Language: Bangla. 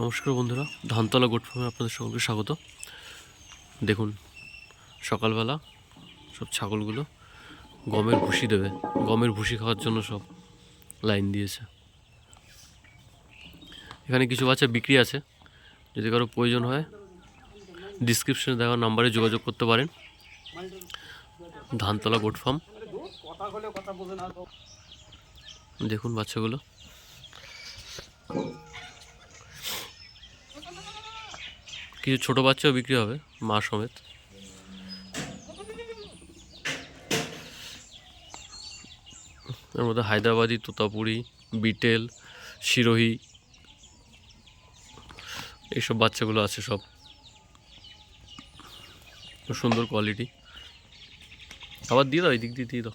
নমস্কার বন্ধুরা, ধানতলা গোট ফার্মে আপনাদের সকলকে স্বাগত। দেখুন, সকালবেলা সব ছাগলগুলো গমের ভুসি দেবে, গমের ভুসি খাওয়ার জন্য সব লাইন দিয়েছে। এখানে কিছু বাচ্চা বিক্রি আছে, যদি কারও প্রয়োজন হয় ডিসক্রিপশনে দেওয়া নাম্বারে যোগাযোগ করতে পারেন। Dhantala goat farm. দেখুন বাচ্চাগুলো। কিছু ছোট বাচ্চাও বিক্রি হবে, মা সমেত। এর মধ্যে হায়দ্রাবাদি, তোতাপুরি, বিটেল সিরোহি এইসব বাচ্চাগুলো আছে সব। সুন্দর কোয়ালিটি আবার দিয়ে দাও এই দিক দিয়ে দিয়ে দাও।